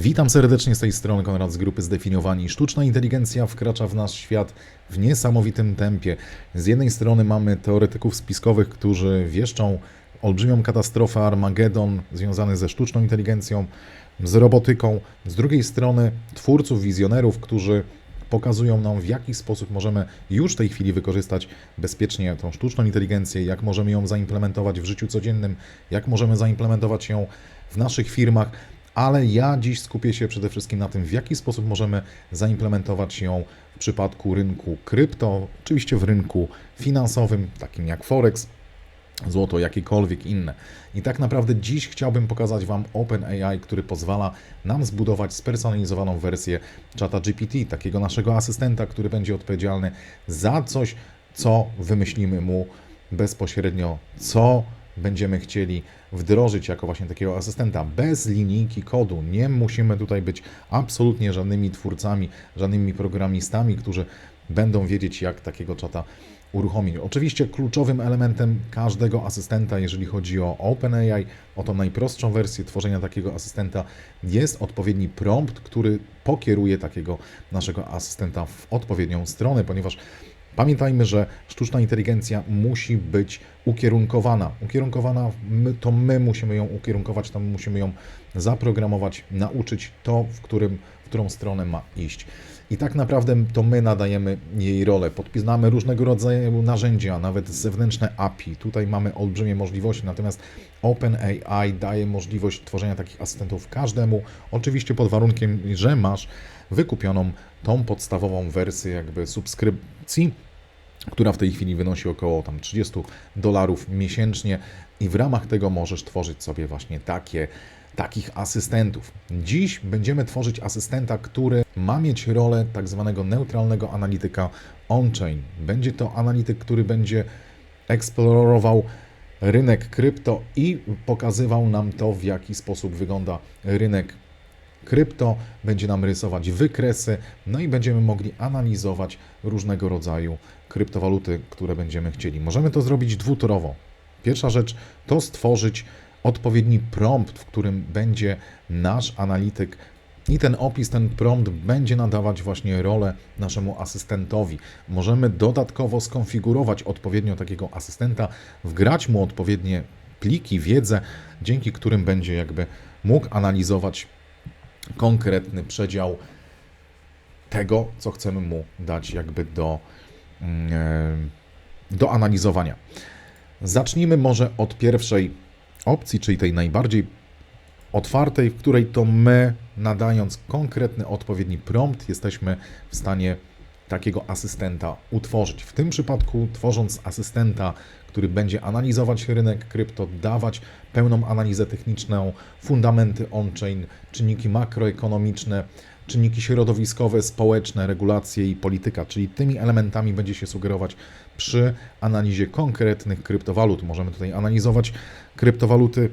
Witam serdecznie z tej strony Konrad z grupy Zdefiniowani. Sztuczna inteligencja wkracza w nasz świat w niesamowitym tempie. Z jednej strony mamy teoretyków spiskowych, którzy wieszczą olbrzymią katastrofę Armagedon związany ze sztuczną inteligencją, z robotyką. Z drugiej strony twórców, wizjonerów, którzy pokazują nam, w jaki sposób możemy już w tej chwili wykorzystać bezpiecznie tą sztuczną inteligencję, jak możemy ją zaimplementować w życiu codziennym, jak możemy zaimplementować ją w naszych firmach. Ale ja dziś skupię się przede wszystkim na tym, w jaki sposób możemy zaimplementować ją w przypadku rynku krypto, oczywiście w rynku finansowym, takim jak Forex, złoto, jakiekolwiek inne. I tak naprawdę dziś chciałbym pokazać Wam OpenAI, który pozwala nam zbudować spersonalizowaną wersję czata GPT, takiego naszego asystenta, który będzie odpowiedzialny za coś, co wymyślimy mu bezpośrednio, co będziemy chcieli wdrożyć jako właśnie takiego asystenta bez linijki kodu. Nie musimy tutaj być absolutnie żadnymi twórcami, żadnymi programistami, którzy będą wiedzieć, jak takiego czata uruchomić. Oczywiście kluczowym elementem każdego asystenta, jeżeli chodzi o OpenAI, o tą najprostszą wersję tworzenia takiego asystenta, jest odpowiedni prompt, który pokieruje takiego naszego asystenta w odpowiednią stronę, ponieważ Pamiętajmy, że sztuczna inteligencja musi być ukierunkowana. Ukierunkowana my, to my musimy ją ukierunkować, to my musimy ją zaprogramować, nauczyć to, w, którym, w którą stronę ma iść. I tak naprawdę to my nadajemy jej rolę. Podpisamy różnego rodzaju narzędzia, nawet zewnętrzne API. Tutaj mamy olbrzymie możliwości, natomiast OpenAI daje możliwość tworzenia takich asystentów każdemu, oczywiście pod warunkiem, że masz wykupioną tą podstawową wersję jakby subskrypcji, która w tej chwili wynosi około tam 30 dolarów miesięcznie i w ramach tego możesz tworzyć sobie właśnie takie takich asystentów. Dziś będziemy tworzyć asystenta, który ma mieć rolę tak zwanego neutralnego analityka on-chain. Będzie to analityk, który będzie eksplorował rynek krypto i pokazywał nam to, w jaki sposób wygląda rynek krypto, będzie nam rysować wykresy, no i będziemy mogli analizować różnego rodzaju kryptowaluty, które będziemy chcieli. Możemy to zrobić dwutorowo. Pierwsza rzecz to stworzyć odpowiedni prompt, w którym będzie nasz analityk i ten opis, ten prompt będzie nadawać właśnie rolę naszemu asystentowi. Możemy dodatkowo skonfigurować odpowiednio takiego asystenta, wgrać mu odpowiednie pliki, wiedzę, dzięki którym będzie jakby mógł analizować konkretny przedział tego, co chcemy mu dać jakby do, mm, e, do analizowania. Zacznijmy może od pierwszej opcji, czyli tej najbardziej otwartej, w której to my, nadając konkretny, odpowiedni prompt, jesteśmy w stanie takiego asystenta utworzyć. W tym przypadku, tworząc asystenta, który będzie analizować rynek krypto, dawać pełną analizę techniczną, fundamenty on-chain, czynniki makroekonomiczne, czynniki środowiskowe, społeczne, regulacje i polityka, czyli tymi elementami będzie się sugerować przy analizie konkretnych kryptowalut. Możemy tutaj analizować kryptowaluty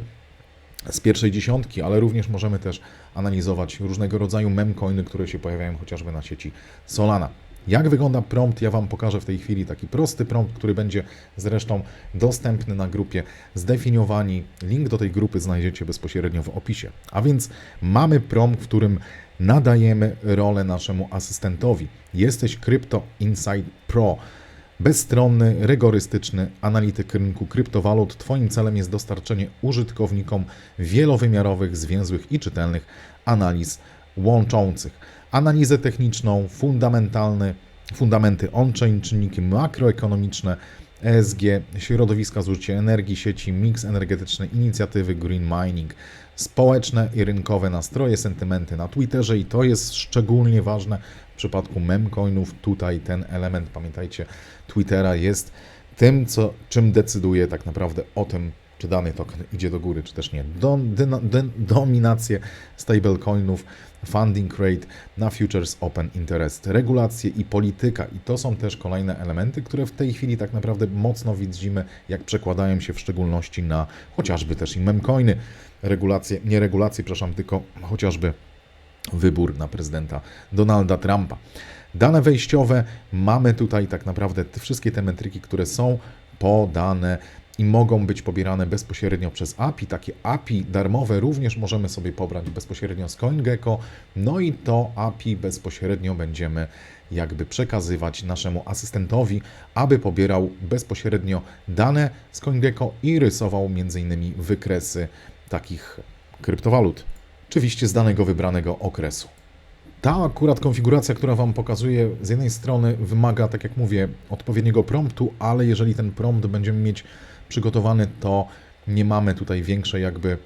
z pierwszej dziesiątki, ale również możemy też analizować różnego rodzaju memcoiny, które się pojawiają chociażby na sieci Solana. Jak wygląda prompt, ja Wam pokażę w tej chwili taki prosty prompt, który będzie zresztą dostępny na grupie zdefiniowani. Link do tej grupy znajdziecie bezpośrednio w opisie. A więc mamy prompt, w którym nadajemy rolę naszemu asystentowi. Jesteś Crypto Insight Pro. Bezstronny, rygorystyczny analityk rynku kryptowalut. Twoim celem jest dostarczenie użytkownikom wielowymiarowych, zwięzłych i czytelnych analiz łączących. Analizę techniczną, fundamentalny, fundamenty on-chain, czynniki makroekonomiczne, ESG, środowiska zużycia energii, sieci, miks energetyczny, inicjatywy green mining, społeczne i rynkowe nastroje, sentymenty na Twitterze i to jest szczególnie ważne w przypadku memcoinów. Tutaj ten element, pamiętajcie, Twittera jest tym, co, czym decyduje tak naprawdę o tym, czy dany token idzie do góry, czy też nie. Do, dyna, dy, dominację stablecoinów, funding rate na futures open interest, regulacje i polityka. I to są też kolejne elementy, które w tej chwili tak naprawdę mocno widzimy, jak przekładają się w szczególności na chociażby też i memcoiny. Regulacje, nie regulacje, przepraszam, tylko chociażby wybór na prezydenta Donalda Trumpa. Dane wejściowe mamy tutaj tak naprawdę te wszystkie te metryki, które są podane i mogą być pobierane bezpośrednio przez API. Takie API darmowe również możemy sobie pobrać bezpośrednio z CoinGecko. No i to API bezpośrednio będziemy jakby przekazywać naszemu asystentowi, aby pobierał bezpośrednio dane z CoinGecko i rysował m.in. wykresy takich kryptowalut. Oczywiście z danego wybranego okresu. Ta akurat konfiguracja, która Wam pokazuję, z jednej strony wymaga, tak jak mówię, odpowiedniego promptu, ale jeżeli ten prompt będziemy mieć przygotowany, to nie mamy tutaj większej jakby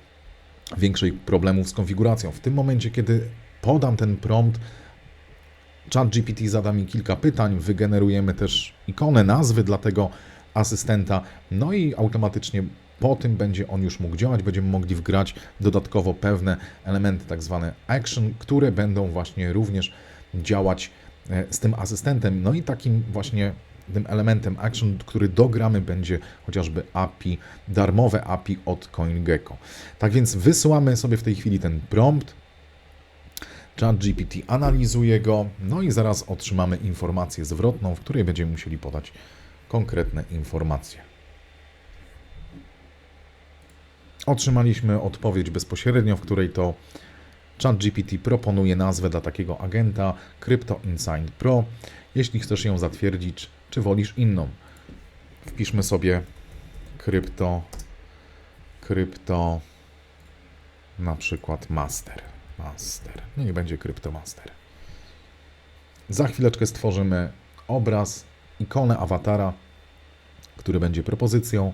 większej problemów z konfiguracją. W tym momencie, kiedy podam ten prompt, ChatGPT zada mi kilka pytań, wygenerujemy też ikonę, nazwy dla tego asystenta, no i automatycznie po tym będzie on już mógł działać, będziemy mogli wgrać dodatkowo pewne elementy, tak zwane action, które będą właśnie również działać e, z tym asystentem. No i takim właśnie tym elementem action, który dogramy, będzie chociażby API, darmowe API od CoinGecko. Tak więc wysyłamy sobie w tej chwili ten prompt, ChatGPT analizuje go, no i zaraz otrzymamy informację zwrotną, w której będziemy musieli podać konkretne informacje. Otrzymaliśmy odpowiedź bezpośrednio, w której to ChatGPT proponuje nazwę dla takiego agenta Crypto Insight Pro. Jeśli chcesz ją zatwierdzić, czy wolisz inną? Wpiszmy sobie krypto, krypto, na przykład master. Master. Niech będzie krypto master. Za chwileczkę stworzymy obraz, ikonę awatara, który będzie propozycją.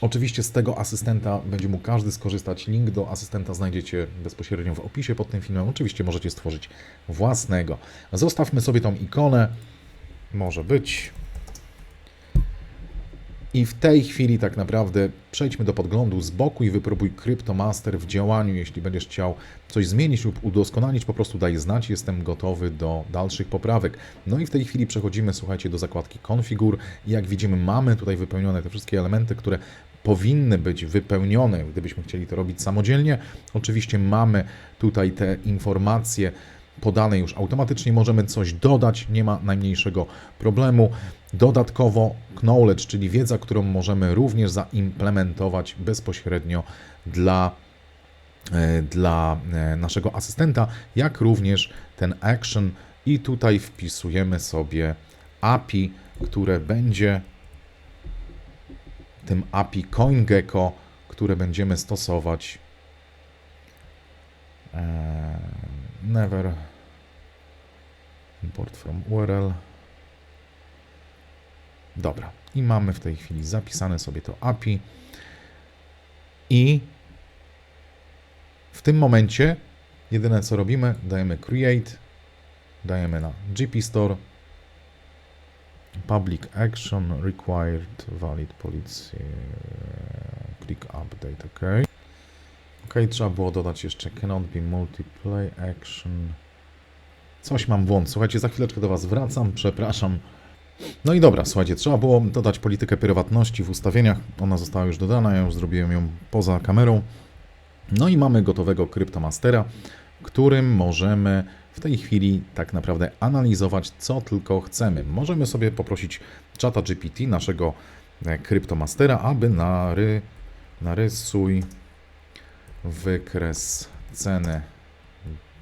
Oczywiście z tego asystenta będzie mógł każdy skorzystać. Link do asystenta znajdziecie bezpośrednio w opisie pod tym filmem. Oczywiście możecie stworzyć własnego. Zostawmy sobie tą ikonę. Może być. I w tej chwili tak naprawdę przejdźmy do podglądu z boku i wypróbuj CryptoMaster w działaniu. Jeśli będziesz chciał coś zmienić lub udoskonalić, po prostu daj znać, jestem gotowy do dalszych poprawek. No i w tej chwili przechodzimy, słuchajcie, do zakładki Konfigur jak widzimy mamy tutaj wypełnione te wszystkie elementy, które powinny być wypełnione, gdybyśmy chcieli to robić samodzielnie. Oczywiście mamy tutaj te informacje podane już automatycznie, możemy coś dodać, nie ma najmniejszego problemu. Dodatkowo knowledge, czyli wiedza, którą możemy również zaimplementować bezpośrednio dla, e, dla e, naszego asystenta, jak również ten action i tutaj wpisujemy sobie API, które będzie tym API CoinGecko, które będziemy stosować e, never. Import from URL. Dobra, i mamy w tej chwili zapisane sobie to API i. W tym momencie jedyne co robimy, dajemy create, dajemy na GP Store, public action required valid policy. Click update, ok. Ok, trzeba było dodać jeszcze cannot be multiplay action. Coś mam błąd. Słuchajcie, za chwileczkę do Was wracam, przepraszam. No i dobra, słuchajcie, trzeba było dodać politykę prywatności w ustawieniach. Ona została już dodana, ja już zrobiłem ją poza kamerą. No i mamy gotowego CryptoMastera, którym możemy w tej chwili tak naprawdę analizować, co tylko chcemy. Możemy sobie poprosić czata GPT, naszego e, CryptoMastera, aby nary, narysuj wykres ceny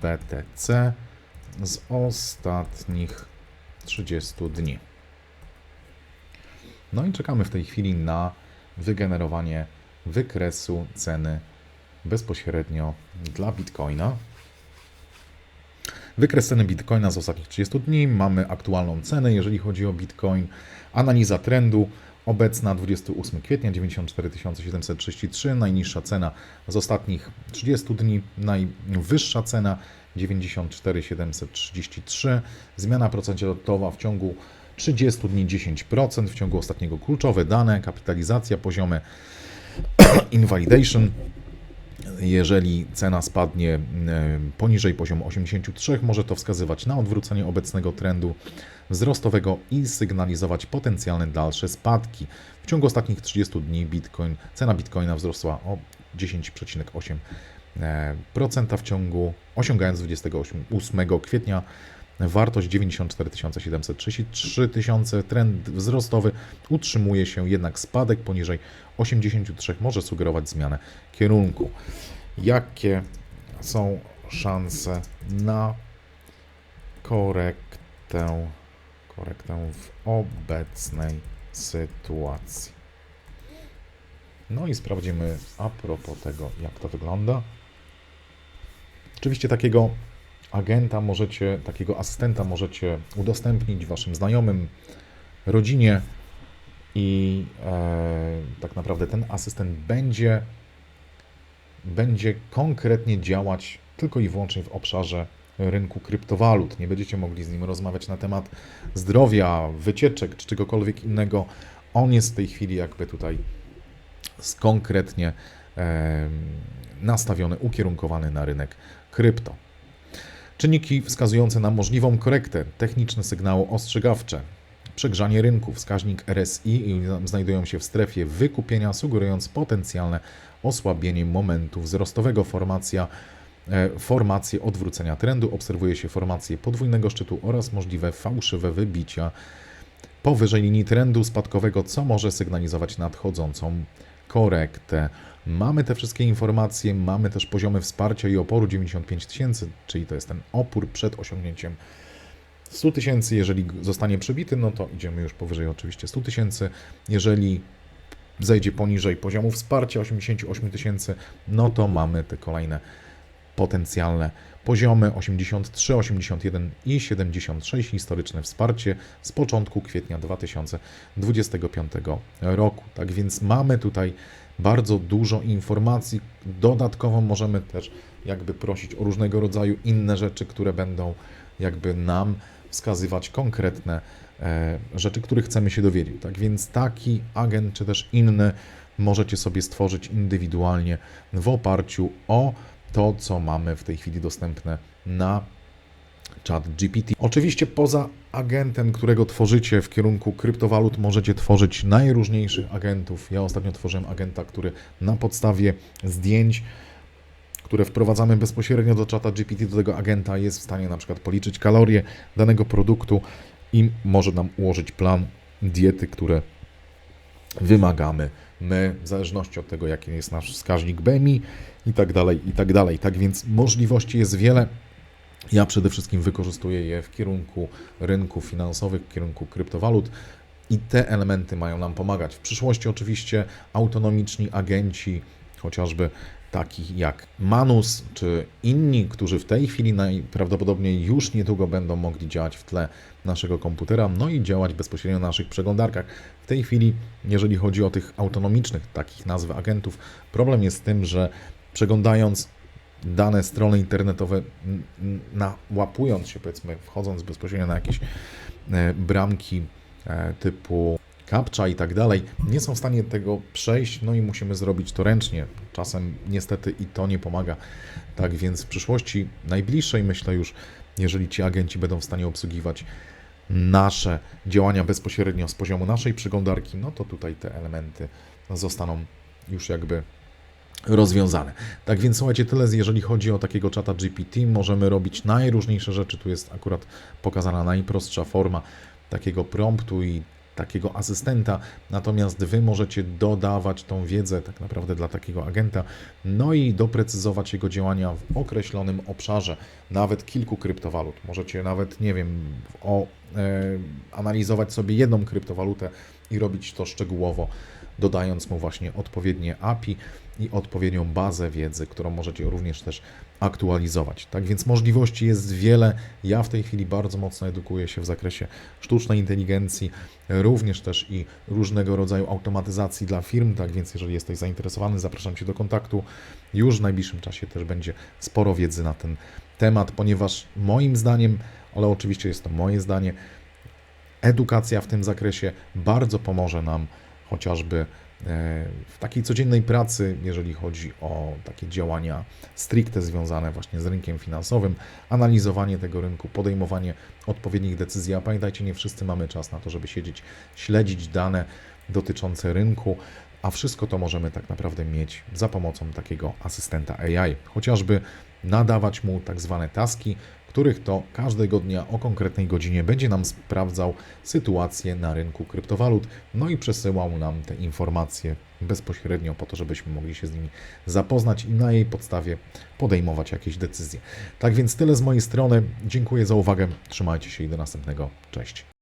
BTC z ostatnich 30 dni. No i czekamy w tej chwili na wygenerowanie wykresu ceny bezpośrednio dla Bitcoina. Wykres ceny Bitcoina z ostatnich 30 dni. Mamy aktualną cenę, jeżeli chodzi o Bitcoin. Analiza trendu. Obecna 28 kwietnia 94 733, najniższa cena z ostatnich 30 dni, najwyższa cena 94 733, zmiana procentowa w ciągu 30 dni 10%, w ciągu ostatniego kluczowe dane, kapitalizacja, poziomy invalidation. Jeżeli cena spadnie e, poniżej poziomu 83, może to wskazywać na odwrócenie obecnego trendu wzrostowego i sygnalizować potencjalne dalsze spadki. W ciągu ostatnich 30 dni Bitcoin, cena Bitcoina wzrosła o 10,8% w ciągu, osiągając 28 kwietnia wartość 94 733 tysiące. Trend wzrostowy utrzymuje się, jednak spadek poniżej 83 może sugerować zmianę kierunku. Jakie są szanse na korektę, korektę w obecnej sytuacji? No i sprawdzimy a propos tego, jak to wygląda. Oczywiście takiego agenta możecie, takiego asystenta możecie udostępnić waszym znajomym, rodzinie i e, tak naprawdę ten asystent będzie, będzie konkretnie działać tylko i wyłącznie w obszarze rynku kryptowalut. Nie będziecie mogli z nim rozmawiać na temat zdrowia, wycieczek czy czegokolwiek innego. On jest w tej chwili jakby tutaj konkretnie e, nastawiony, ukierunkowany na rynek krypto. Czynniki wskazujące na możliwą korektę, techniczne sygnały ostrzegawcze, przegrzanie rynku, wskaźnik RSI znajdują się w strefie wykupienia, sugerując potencjalne osłabienie momentu wzrostowego. Formacja, e, formacje odwrócenia trendu, obserwuje się formację podwójnego szczytu oraz możliwe fałszywe wybicia powyżej linii trendu spadkowego, co może sygnalizować nadchodzącą korektę. Mamy te wszystkie informacje, mamy też poziomy wsparcia i oporu 95 tysięcy, czyli to jest ten opór przed osiągnięciem 100 tysięcy. Jeżeli zostanie przebity, no to idziemy już powyżej oczywiście 100 tysięcy. Jeżeli zejdzie poniżej poziomu wsparcia 88 tysięcy, no to mamy te kolejne potencjalne poziomy 83, 81 i 76 historyczne wsparcie z początku kwietnia 2025 roku. Tak więc mamy tutaj bardzo dużo informacji. Dodatkowo możemy też jakby prosić o różnego rodzaju inne rzeczy, które będą jakby nam wskazywać konkretne e, rzeczy, których chcemy się dowiedzieć. Tak więc taki agent czy też inny możecie sobie stworzyć indywidualnie w oparciu o to, co mamy w tej chwili dostępne na chat GPT. Oczywiście poza agentem, którego tworzycie w kierunku kryptowalut, możecie tworzyć najróżniejszych agentów. Ja ostatnio tworzyłem agenta, który na podstawie zdjęć, które wprowadzamy bezpośrednio do czata GPT, do tego agenta jest w stanie na przykład policzyć kalorie danego produktu i może nam ułożyć plan diety, które wymagamy my, w zależności od tego, jaki jest nasz wskaźnik BMI i tak dalej, i tak dalej. Tak więc możliwości jest wiele. Ja przede wszystkim wykorzystuję je w kierunku rynków finansowych, w kierunku kryptowalut i te elementy mają nam pomagać. W przyszłości oczywiście autonomiczni agenci, chociażby takich jak Manus czy inni, którzy w tej chwili najprawdopodobniej już niedługo będą mogli działać w tle naszego komputera, no i działać bezpośrednio na naszych przeglądarkach. W tej chwili, jeżeli chodzi o tych autonomicznych, takich nazw agentów, problem jest z tym, że przeglądając dane strony internetowe, nałapując się, powiedzmy, wchodząc bezpośrednio na jakieś e, bramki e, typu kapcza i tak dalej, nie są w stanie tego przejść, no i musimy zrobić to ręcznie. Czasem niestety i to nie pomaga. Tak więc w przyszłości najbliższej, myślę już, jeżeli ci agenci będą w stanie obsługiwać nasze działania bezpośrednio z poziomu naszej przeglądarki, no to tutaj te elementy zostaną już jakby rozwiązane. Tak więc słuchajcie, tyle jeżeli chodzi o takiego czata GPT. Możemy robić najróżniejsze rzeczy. Tu jest akurat pokazana najprostsza forma takiego promptu i takiego asystenta, natomiast Wy możecie dodawać tą wiedzę tak naprawdę dla takiego agenta, no i doprecyzować jego działania w określonym obszarze, nawet kilku kryptowalut. Możecie nawet, nie wiem, o, e, analizować sobie jedną kryptowalutę i robić to szczegółowo, dodając mu właśnie odpowiednie API i odpowiednią bazę wiedzy, którą możecie również też aktualizować. Tak więc możliwości jest wiele. Ja w tej chwili bardzo mocno edukuję się w zakresie sztucznej inteligencji, również też i różnego rodzaju automatyzacji dla firm. Tak więc jeżeli jesteś zainteresowany, zapraszam Cię do kontaktu. Już w najbliższym czasie też będzie sporo wiedzy na ten temat, ponieważ moim zdaniem, ale oczywiście jest to moje zdanie, edukacja w tym zakresie bardzo pomoże nam chociażby E, w takiej codziennej pracy, jeżeli chodzi o takie działania stricte związane właśnie z rynkiem finansowym, analizowanie tego rynku, podejmowanie odpowiednich decyzji. A pamiętajcie, nie wszyscy mamy czas na to, żeby siedzieć, śledzić dane dotyczące rynku, a wszystko to możemy tak naprawdę mieć za pomocą takiego asystenta AI, chociażby nadawać mu tak zwane taski, których to każdego dnia o konkretnej godzinie będzie nam sprawdzał sytuację na rynku kryptowalut, no i przesyłał nam te informacje bezpośrednio po to, żebyśmy mogli się z nimi zapoznać i na jej podstawie podejmować jakieś decyzje. Tak więc tyle z mojej strony. Dziękuję za uwagę. Trzymajcie się i do następnego. Cześć.